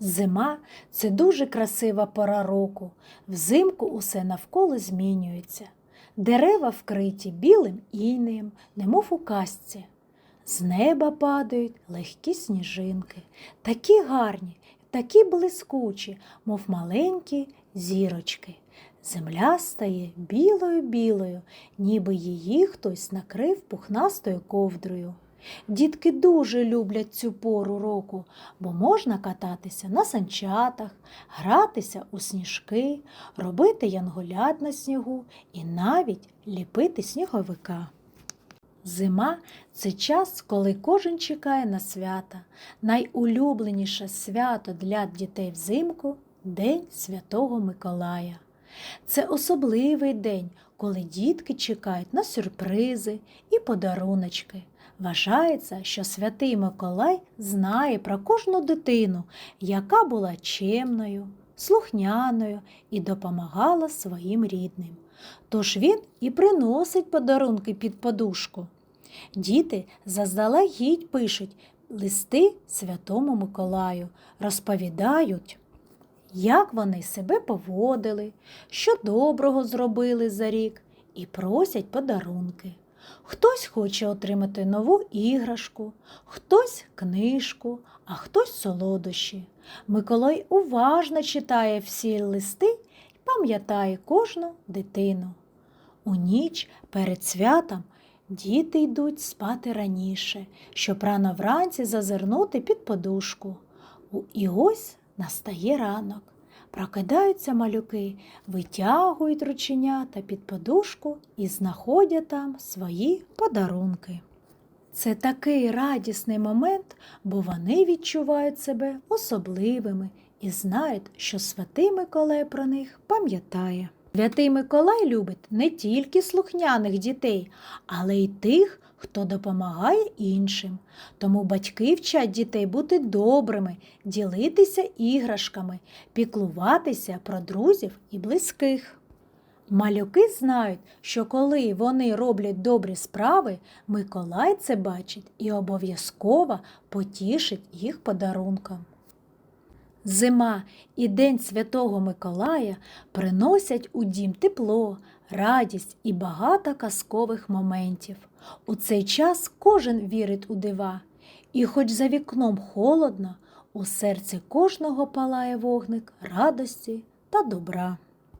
Зима це дуже красива пора року. Взимку усе навколо змінюється. Дерева вкриті білим інеєм, немов у казці. З неба падають легкі сніжинки, такі гарні, такі блискучі, мов маленькі зірочки. Земля стає білою-білою, ніби її хтось накрив пухнастою ковдрою. Дітки дуже люблять цю пору року, бо можна кататися на санчатах, гратися у сніжки, робити янголят на снігу і навіть ліпити сніговика. Зима це час, коли кожен чекає на свята. Найулюбленіше свято для дітей взимку День Святого Миколая. Це особливий день, коли дітки чекають на сюрпризи і подаруночки. Вважається, що святий Миколай знає про кожну дитину, яка була чемною, слухняною і допомагала своїм рідним. Тож він і приносить подарунки під подушку. Діти заздалегідь пишуть листи Святому Миколаю, розповідають, як вони себе поводили, що доброго зробили за рік, і просять подарунки. Хтось хоче отримати нову іграшку, хтось книжку, а хтось солодощі. Миколай уважно читає всі листи і пам'ятає кожну дитину. У ніч перед святом діти йдуть спати раніше, щоб рано вранці зазирнути під подушку. І ось настає ранок. Прокидаються малюки, витягують рученята під подушку і знаходять там свої подарунки. Це такий радісний момент, бо вони відчувають себе особливими і знають, що святий Миколай про них пам'ятає. Святий Миколай любить не тільки слухняних дітей, але й тих, хто допомагає іншим. Тому батьки вчать дітей бути добрими, ділитися іграшками, піклуватися про друзів і близьких. Малюки знають, що коли вони роблять добрі справи, Миколай це бачить і обов'язково потішить їх подарунком. Зима і День Святого Миколая приносять у дім тепло, радість і багато казкових моментів. У цей час кожен вірить у дива, і хоч за вікном холодно, у серці кожного палає вогник радості та добра.